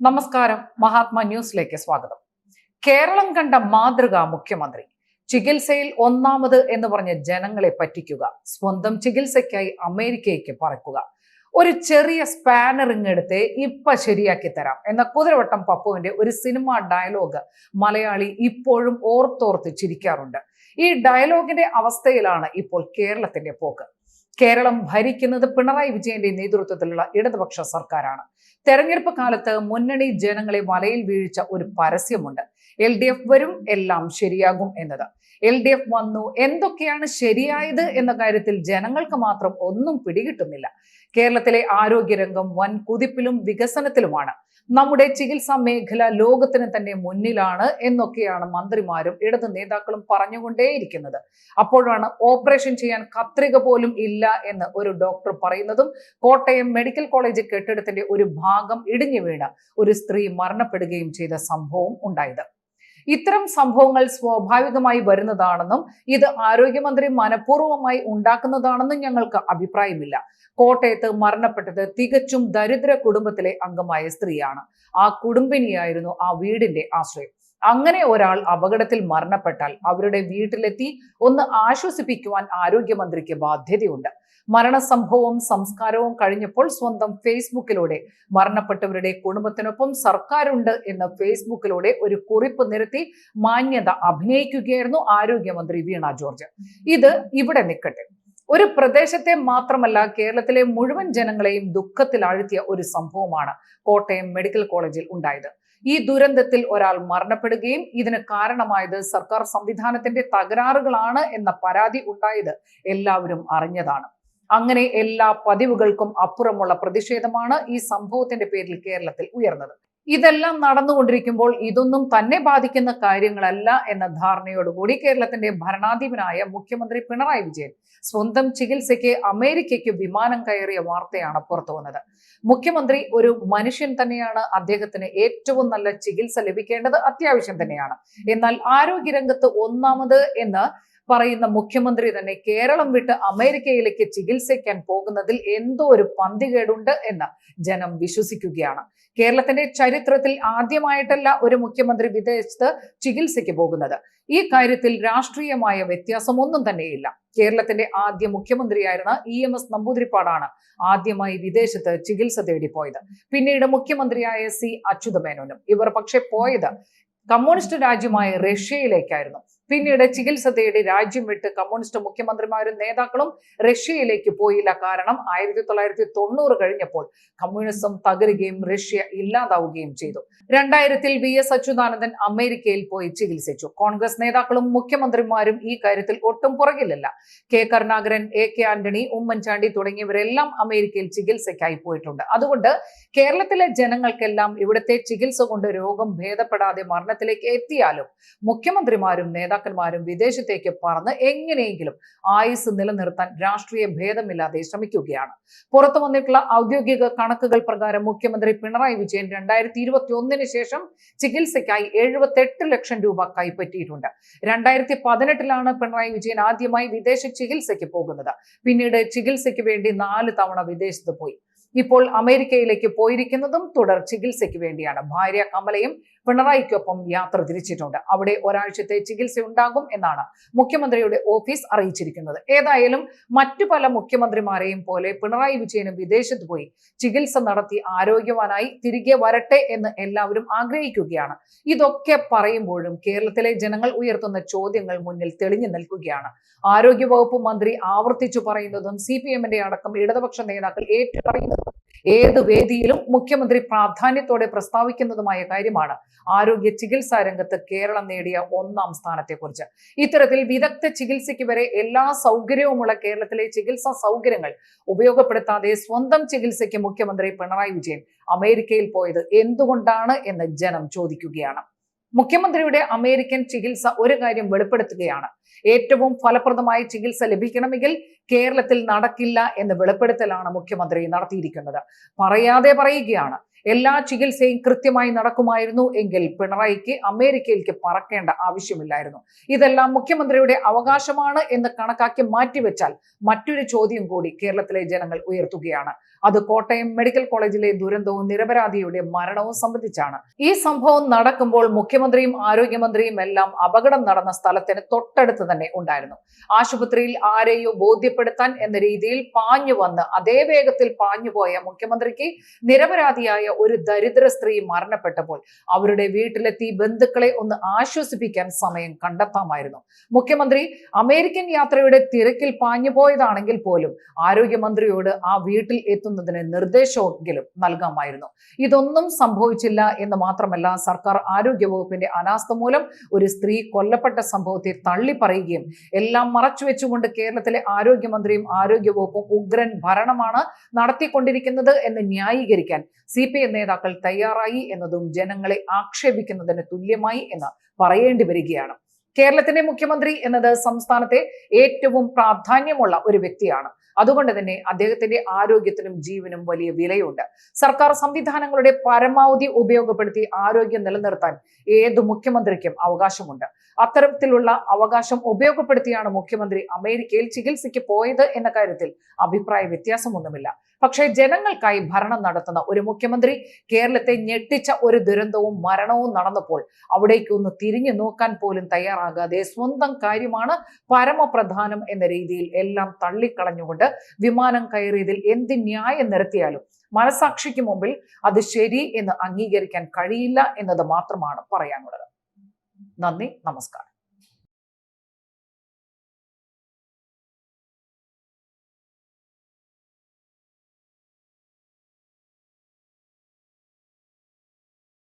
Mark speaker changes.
Speaker 1: നമസ്കാരം. മഹാത്മാ ന്യൂസിലേക്ക് സ്വാഗതം. കേരളം കണ്ട മാതൃക മുഖ്യമന്ത്രി. ചികിത്സയിൽ ഒന്നാമത് എന്ന് പറഞ്ഞ ജനങ്ങളെ പറ്റിക്കുക സ്വന്തം ചികിത്സയ്ക്കായി അമേരിക്കയ്ക്ക് പറക്കുക. ഒരു ചെറിയ സ്പാനറിങ് എടുത്ത് ഇപ്പൊ ശരിയാക്കി തരാം എന്ന കുതിരവട്ടം പപ്പുവിന്റെ ഒരു സിനിമ ഡയലോഗ് മലയാളി ഇപ്പോഴും ഓർത്തോർത്ത് ചിരിക്കാറുണ്ട്. ഈ ഡയലോഗിന്റെ അവസ്ഥയിലാണ് ഇപ്പോൾ കേരളത്തിന്റെ പോക്ക്. കേരളം ഭരിക്കുന്നത് പിണറായി വിജയന്റെ നേതൃത്വത്തിലുള്ള ഇടതുപക്ഷ സർക്കാരാണ്. തെരഞ്ഞെടുപ്പ് കാലത്ത് മുന്നണി ജനങ്ങളെ വലയിൽ വീഴ്ച ഒരു പരസ്യമുണ്ട്. എൽ ഡി എഫ് വരും എല്ലാം ശരിയാകും എന്നത്. എൽ ഡി എഫ് വന്നു. എന്തൊക്കെയാണ് ശരിയായത് എന്ന കാര്യത്തിൽ ജനങ്ങൾക്ക് മാത്രം ഒന്നും പിടികിട്ടുന്നില്ല. കേരളത്തിലെ ആരോഗ്യരംഗം വൻ കുതിപ്പിലും വികസനത്തിലുമാണ്. നമ്മുടെ ചികിത്സാ മേഖല ലോകത്തിന് തന്നെ മുന്നിലാണ് എന്നൊക്കെയാണ് മന്ത്രിമാരും ഇടത് നേതാക്കളും പറഞ്ഞുകൊണ്ടേയിരിക്കുന്നത്. അപ്പോഴാണ് ഓപ്പറേഷൻ ചെയ്യാൻ കത്രിക പോലും ഇല്ല എന്ന് ഒരു ഡോക്ടർ പറയുന്നതും കോട്ടയം മെഡിക്കൽ കോളേജ് കെട്ടിടത്തിന്റെ ഒരു ഭാഗം ഇടിഞ്ഞു വീണ് ഒരു സ്ത്രീ മരണപ്പെടുകയും ചെയ്ത സംഭവം ഉണ്ടായത്. ഇത്തരം സംഭവങ്ങൾ സ്വാഭാവികമായി വരുന്നതാണെന്നും ഇത് ആരോഗ്യമന്ത്രി മനഃപൂർവമായി ഉണ്ടാക്കുന്നതാണെന്നും ഞങ്ങൾക്ക് അഭിപ്രായമില്ല. കോട്ടയത്ത് മരണപ്പെട്ടത് തികച്ചും ദരിദ്ര കുടുംബത്തിലെ അംഗമായ സ്ത്രീയാണ്. ആ കുടുംബിനിയായിരുന്നു ആ വീടിന്റെ ആശ്രയം. അങ്ങനെ ഒരാൾ അപകടത്തിൽ മരണപ്പെട്ടാൽ അവരുടെ വീട്ടിലെത്തി ഒന്ന് ആശ്വസിപ്പിക്കുവാൻ ആരോഗ്യമന്ത്രിക്ക് ബാധ്യതയുണ്ട്. മരണസംഭവവും സംസ്കാരവും കഴിഞ്ഞപ്പോൾ സ്വന്തം ഫേസ്ബുക്കിലൂടെ മരണപ്പെട്ടവരുടെ കുടുംബത്തിനൊപ്പം സർക്കാരുണ്ട് എന്ന് ഫേസ്ബുക്കിലൂടെ ഒരു കുറിപ്പ് നിരത്തി മാന്യത അഭിനയിക്കുകയായിരുന്നു ആരോഗ്യമന്ത്രി വീണ ജോർജ്. ഇത് ഇവിടെ നിൽക്കട്ടെ. ഒരു പ്രദേശത്തെ മാത്രമല്ല കേരളത്തിലെ മുഴുവൻ ജനങ്ങളെയും ദുഃഖത്തിൽ ആഴ്ത്തിയ ഒരു സംഭവമാണ് കോട്ടയം മെഡിക്കൽ കോളേജിൽ ഉണ്ടായത്. ഈ ദുരന്തത്തിൽ ഒരാൾ മരണപ്പെടുകയും ഇതിന് കാരണമായത് സർക്കാർ സംവിധാനത്തിന്റെ തകരാറുകളാണ് എന്ന പരാതി ഉണ്ടായത് എല്ലാവരും അറിഞ്ഞതാണ്. അങ്ങനെ എല്ലാ പതിവുകൾക്കും അപ്പുറമുള്ള പ്രതിഷേധമാണ് ഈ സംഭവത്തിന്റെ പേരിൽ കേരളത്തിൽ ഉയർന്നത്. ഇതെല്ലാം നടന്നുകൊണ്ടിരിക്കുമ്പോൾ ഇതൊന്നും തന്നെ ബാധിക്കുന്ന കാര്യങ്ങളല്ല എന്ന ധാരണയോടുകൂടി കേരളത്തിന്റെ ഭരണാധിപനായ മുഖ്യമന്ത്രി പിണറായി വിജയൻ സ്വന്തം ചികിത്സയ്ക്ക് അമേരിക്കയ്ക്ക് വിമാനം കയറിയ വാർത്തയാണ് പുറത്തു വന്നത്. മുഖ്യമന്ത്രി ഒരു മനുഷ്യൻ തന്നെയാണ് അദ്ദേഹത്തിന് ഏറ്റവും നല്ല ചികിത്സ ലഭിക്കേണ്ടത് അത്യാവശ്യം തന്നെയാണ്. എന്നാൽ ആരോഗ്യരംഗത്ത് ഒന്നാമത് എന്ന് പറയുന്ന മുഖ്യമന്ത്രി തന്നെ കേരളം വിട്ട് അമേരിക്കയിലേക്ക് ചികിത്സിക്കാൻ പോകുന്നതിൽ എന്തോ ഒരു പന്തികേടുണ്ട് എന്ന് ജനം വിശ്വസിക്കുകയാണ്. കേരളത്തിന്റെ ചരിത്രത്തിൽ ആദ്യമായിട്ടല്ല ഒരു മുഖ്യമന്ത്രി വിദേശത്ത് ചികിത്സയ്ക്ക് പോകുന്നത്. ഈ കാര്യത്തിൽ രാഷ്ട്രീയമായ വ്യത്യാസമൊന്നും തന്നെയില്ല. കേരളത്തിന്റെ ആദ്യ മുഖ്യമന്ത്രിയായിരുന്ന ഇ എം എസ് നമ്പൂതിരിപ്പാടാണ് ആദ്യമായി വിദേശത്ത് ചികിത്സ തേടി പോയത് പിന്നീട് മുഖ്യമന്ത്രിയായ സി അച്യുതമേനോനും ഇവർ പക്ഷെ പോയത് കമ്മ്യൂണിസ്റ്റ് രാജ്യമായ റഷ്യയിലേക്കായിരുന്നു. പിന്നീട് ചികിത്സ തേടി രാജ്യം വിട്ട് കമ്മ്യൂണിസ്റ്റ് മുഖ്യമന്ത്രിമാരും നേതാക്കളും റഷ്യയിലേക്ക് പോയില്ല. കാരണം ആയിരത്തി തൊള്ളായിരത്തി തൊണ്ണൂറ് കഴിഞ്ഞപ്പോൾ കമ്മ്യൂണിസം തകരുകയും റഷ്യ ഇല്ലാതാവുകയും ചെയ്തു. രണ്ടായിരത്തിൽ വി എസ് അച്യുതാനന്ദൻ അമേരിക്കയിൽ പോയി ചികിത്സിച്ചു. കോൺഗ്രസ് നേതാക്കളും മുഖ്യമന്ത്രിമാരും ഈ കാര്യത്തിൽ ഒട്ടും പുറകിലല്ല. K. Karunakaran A. K. Antony Oommen Chandy തുടങ്ങിയവരെല്ലാം അമേരിക്കയിൽ ചികിത്സയ്ക്കായി പോയിട്ടുണ്ട്. അതുകൊണ്ട് കേരളത്തിലെ ജനങ്ങൾക്കെല്ലാം ഇവിടുത്തെ ചികിത്സ കൊണ്ട് രോഗം ഭേദപ്പെടാതെ മരണത്തിലേക്ക് എത്തിയാലും മുഖ്യമന്ത്രിമാരും നേതാക്കന്മാരും വിദേശത്തേക്ക് പറന്ന് എങ്ങനെയെങ്കിലും ആയുസ് നിലനിർത്താൻ രാഷ്ട്രീയ ഭേദമില്ലാതെ ശ്രമിക്കുകയാണ്. പുറത്തു വന്നിട്ടുള്ള ഔദ്യോഗിക കണക്കുകൾ പ്രകാരം മുഖ്യമന്ത്രി പിണറായി വിജയൻ രണ്ടായിരത്തി ഇരുപത്തി ഒന്നിന് ശേഷം ചികിത്സയ്ക്കായി എഴുപത്തെട്ട് ലക്ഷം രൂപ കൈപ്പറ്റിയിട്ടുണ്ട്. രണ്ടായിരത്തി പതിനെട്ടിലാണ് പിണറായി വിജയൻ ആദ്യമായി വിദേശ ചികിത്സയ്ക്ക് പോകുന്നത്. പിന്നീട് ചികിത്സയ്ക്ക് വേണ്ടി നാല് തവണ വിദേശത്ത് പോയി. ഇപ്പോൾ അമേരിക്കയിലേക്ക് പോയിരിക്കുന്നതും തുടർ ചികിത്സയ്ക്ക് വേണ്ടിയാണ്. ഭാര്യ കമലയും പിണറായിക്കൊപ്പം യാത്ര തിരിച്ചിട്ടുണ്ട്. അവിടെ ഒരാഴ്ചത്തെ ചികിത്സ ഉണ്ടാകും എന്നാണ് മുഖ്യമന്ത്രിയുടെ ഓഫീസ് അറിയിച്ചിരിക്കുന്നത്. ഏതായാലും മറ്റു പല മുഖ്യമന്ത്രിമാരെയും പോലെ പിണറായി വിജയനും വിദേശത്ത് പോയി ചികിത്സ നടത്തി ആരോഗ്യവാനായി തിരികെ വരട്ടെ എന്ന് എല്ലാവരും ആഗ്രഹിക്കുകയാണ്. ഇതൊക്കെ പറയുമ്പോഴും കേരളത്തിലെ ജനങ്ങൾ ഉയർത്തുന്ന ചോദ്യങ്ങൾ മുന്നിൽ തെളിഞ്ഞു നിൽക്കുകയാണ്. ആരോഗ്യവകുപ്പ് മന്ത്രി ആവർത്തിച്ചു പറയുന്നതും സി പി എമ്മിന്റെ അടക്കം ഇടതുപക്ഷ നേതാക്കൾ ഏറ്റുപറയുന്നതും ഏത് വേദിയിലും മുഖ്യമന്ത്രി പ്രാധാന്യത്തോടെ പ്രസ്താവിക്കുന്നതുമായ കാര്യമാണ് ആരോഗ്യ ചികിത്സാ രംഗത്ത് കേരളം നേടിയ ഒന്നാം സ്ഥാനത്തെക്കുറിച്ച്. ഇത്തരത്തിൽ വിദഗ്ധ ചികിത്സയ്ക്ക് വരെ എല്ലാ സൗകര്യവുമുള്ള കേരളത്തിലെ ചികിത്സാ സൗകര്യങ്ങൾ ഉപയോഗപ്പെടുത്താതെ സ്വന്തം ചികിത്സയ്ക്ക് മുഖ്യമന്ത്രി പിണറായി വിജയൻ അമേരിക്കയിൽ പോയത് എന്തുകൊണ്ടാണ് എന്ന് ജനം ചോദിക്കുകയാണ്. മുഖ്യമന്ത്രിയുടെ അമേരിക്കൻ ചികിത്സ ഒരു കാര്യം വെളിപ്പെടുത്തുകയാണ്. ഏറ്റവും ഫലപ്രദമായ ചികിത്സ ലഭിക്കണമെങ്കിൽ കേരളത്തിൽ നടക്കില്ല എന്ന് വെളിപ്പെടുത്തലാണ് മുഖ്യമന്ത്രി നടത്തിയിരിക്കുന്നത്. പറയാതെ പറയുകയാണ് എല്ലാ ചികിത്സയും കൃത്യമായി നടക്കുമായിരുന്നു എങ്കിൽ പിണറായിക്ക് അമേരിക്കയിലേക്ക് പറക്കേണ്ട ആവശ്യമില്ലായിരുന്നു. ഇതെല്ലാം മുഖ്യമന്ത്രിയുടെ അവകാശമാണ് എന്ന് കണക്കാക്കി മാറ്റിവെച്ചാൽ മറ്റൊരു ചോദ്യം കൂടി കേരളത്തിലെ ജനങ്ങൾ ഉയർത്തുകയാണ്. അത് കോട്ടയം മെഡിക്കൽ കോളേജിലെ ദുരന്തവും നിരപരാധിയുടെ മരണവും സംബന്ധിച്ചാണ്. ഈ സംഭവം നടക്കുമ്പോൾ മുഖ്യമന്ത്രിയും ആരോഗ്യമന്ത്രിയും എല്ലാം അപകടം നടന്ന സ്ഥലത്തിന് തൊട്ടടുത്ത് തന്നെ ഉണ്ടായിരുന്നു. ആശുപത്രിയിൽ ആരെയോ ബോധ്യപ്പെടുത്താൻ എന്ന രീതിയിൽ പാഞ്ഞു വന്ന് അതേ വേഗത്തിൽ പാഞ്ഞുപോയ മുഖ്യമന്ത്രിക്ക് നിരപരാധിയായ ഒരു ദരിദ്ര സ്ത്രീ മരണപ്പെട്ടപ്പോൾ അവരുടെ വീട്ടിലെത്തി ബന്ധുക്കളെ ഒന്ന് ആശ്വസിപ്പിക്കാൻ സമയം കണ്ടെത്താമായിരുന്നു. മുഖ്യമന്ത്രി അമേരിക്കൻ യാത്രയുടെ തിരക്കിൽ പാഞ്ഞു പോയതാണെങ്കിൽ പോലും ആരോഗ്യമന്ത്രിയോട് ആ വീട്ടിൽ എത്തുന്നതിന് നിർദ്ദേശമെങ്കിലും നൽകാമായിരുന്നു. ഇതൊന്നും സംഭവിച്ചില്ല എന്ന് മാത്രമല്ല സർക്കാർ ആരോഗ്യ വകുപ്പിന്റെ അനാസ്ഥ മൂലം ഒരു സ്ത്രീ കൊല്ലപ്പെട്ട സംഭവത്തെ തള്ളി പറയുകയും എല്ലാം മറച്ചു വെച്ചുകൊണ്ട് കേരളത്തിലെ ആരോഗ്യമന്ത്രിയും ആരോഗ്യ വകുപ്പും ഉഗ്രൻ ഭരണമാണ് നടത്തിക്കൊണ്ടിരിക്കുന്നത് എന്ന് ന്യായീകരിക്കാൻ സി പി നേതാക്കൾ തയ്യാറായി എന്നതും ജനങ്ങളെ ആക്ഷേപിക്കുന്നതിന് തുല്യമായി എന്ന് പറയേണ്ടി വരികയാണ്. കേരളത്തിന്റെ മുഖ്യമന്ത്രി എന്നത് സംസ്ഥാനത്തെ ഏറ്റവും പ്രാധാന്യമുള്ള ഒരു വ്യക്തിയാണ്. അതുകൊണ്ട് തന്നെ അദ്ദേഹത്തിന്റെ ആരോഗ്യത്തിനും ജീവനും വലിയ വിലയുണ്ട്. സർക്കാർ സംവിധാനങ്ങളുടെ പരമാവധി ഉപയോഗപ്പെടുത്തി ആരോഗ്യം നിലനിർത്താൻ ഏത് മുഖ്യമന്ത്രിക്കും അവകാശമുണ്ട്. അത്തരത്തിലുള്ള അവകാശം ഉപയോഗപ്പെടുത്തിയാണ് മുഖ്യമന്ത്രി അമേരിക്കയിൽ ചികിത്സയ്ക്ക് പോയത് എന്ന കാര്യത്തിൽ അഭിപ്രായ വ്യത്യാസമൊന്നുമില്ല. പക്ഷേ ജനങ്ങൾക്കായി ഭരണം നടത്തുന്ന ഒരു മുഖ്യമന്ത്രി കേരളത്തെ ഞെട്ടിച്ച ഒരു ദുരന്തവും മരണവും നടന്നപ്പോൾ അവിടേക്ക് ഒന്ന് തിരിഞ്ഞു നോക്കാൻ പോലും തയ്യാറാകാതെ സ്വന്തം കാര്യമാണ് പരമപ്രധാനം എന്ന രീതിയിൽ എല്ലാം തള്ളിക്കളഞ്ഞുകൊണ്ട് വിമാനം കയറിയതിൽ എന്ത് ന്യായം നിരത്തിയാലും മനസാക്ഷിക്ക് മുമ്പിൽ അത് ശരി എന്ന് അംഗീകരിക്കാൻ കഴിയില്ല എന്നത് മാത്രമാണ് പറയാനുള്ളത്. നന്ദി നമസ്കാരം.